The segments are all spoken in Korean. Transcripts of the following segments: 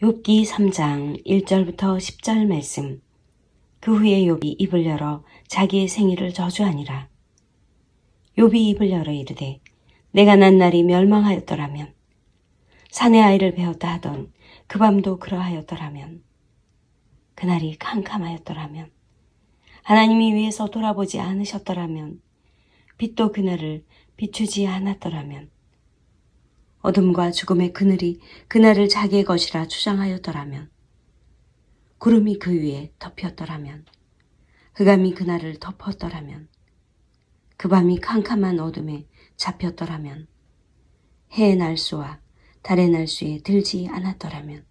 욥기 3장 1절부터 10절 말씀. 그 후에 욥이 입을 열어 자기의 생일을 저주하니라. 욥이 입을 열어 이르되 내가 난 날이 멸망하였더라면 산의 아이를 배웠다 하던 그 밤도 그러하였더라면 그날이 캄캄하였더라면 하나님이 위에서 돌아보지 않으셨더라면 빛도 그날을 비추지 않았더라면 어둠과 죽음의 그늘이 그날을 자기의 것이라 주장하였더라면 구름이 그 위에 덮였더라면 흑암이 그날을 덮었더라면 그 밤이 캄캄한 어둠에 잡혔더라면 해의 날수와 달의 날수에 들지 않았더라면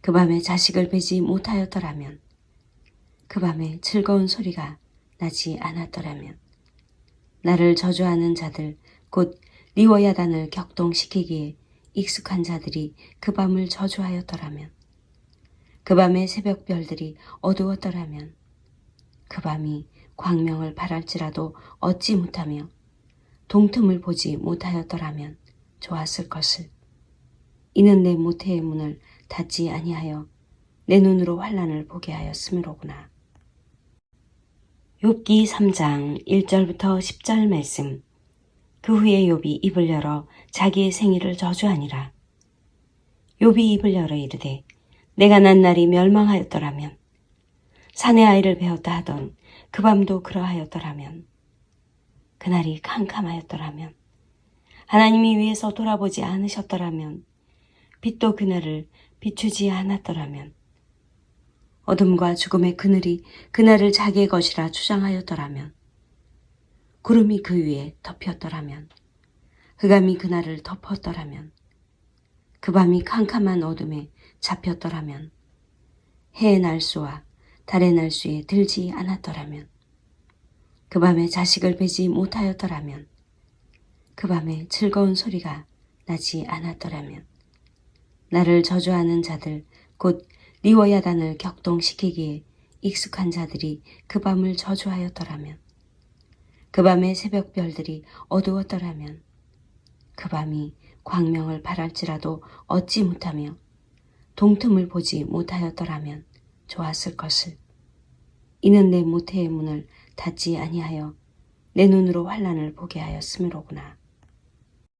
그 밤에 자식을 베지 못하였더라면 그 밤에 즐거운 소리가 나지 않았더라면 나를 저주하는 자들 곧 리워야단을 격동시키기에 익숙한 자들이 그 밤을 저주하였더라면 그 밤의 새벽별들이 어두웠더라면 그 밤이 광명을 바랄지라도 얻지 못하며 동틈을 보지 못하였더라면 좋았을 것을 이는 내 모태의 문을 닫지 아니하여 내 눈으로 환란을 보게 하였음이로구나. 욥기 3장 1절부터 10절 말씀. 그 후에 욥이 입을 열어 자기의 생일을 저주하니라. 욥이 입을 열어 이르되 내가 난 날이 멸망하였더라면 산의 아이를 배웠다 하던 그 밤도 그러하였더라면 그날이 캄캄하였더라면 하나님이 위에서 돌아보지 않으셨더라면 빛도 그날을 비추지 않았더라면 어둠과 죽음의 그늘이 그날을 자기의 것이라 주장하였더라면 구름이 그 위에 덮였더라면 흑암이 그날을 덮었더라면 그 밤이 캄캄한 어둠에 잡혔더라면 해의 날수와 달의 날수에 들지 않았더라면 그 밤에 자식을 베지 못하였더라면 그 밤에 즐거운 소리가 나지 않았더라면 나를 저주하는 자들 곧 리워야단을 격동시키기에 익숙한 자들이 그 밤을 저주하였더라면 그 밤의 새벽별들이 어두웠더라면 그 밤이 광명을 바랄지라도 얻지 못하며 동틈을 보지 못하였더라면 좋았을 것을 이는 내 모태의 문을 닫지 아니하여 내 눈으로 환란을 보게 하였음이로구나.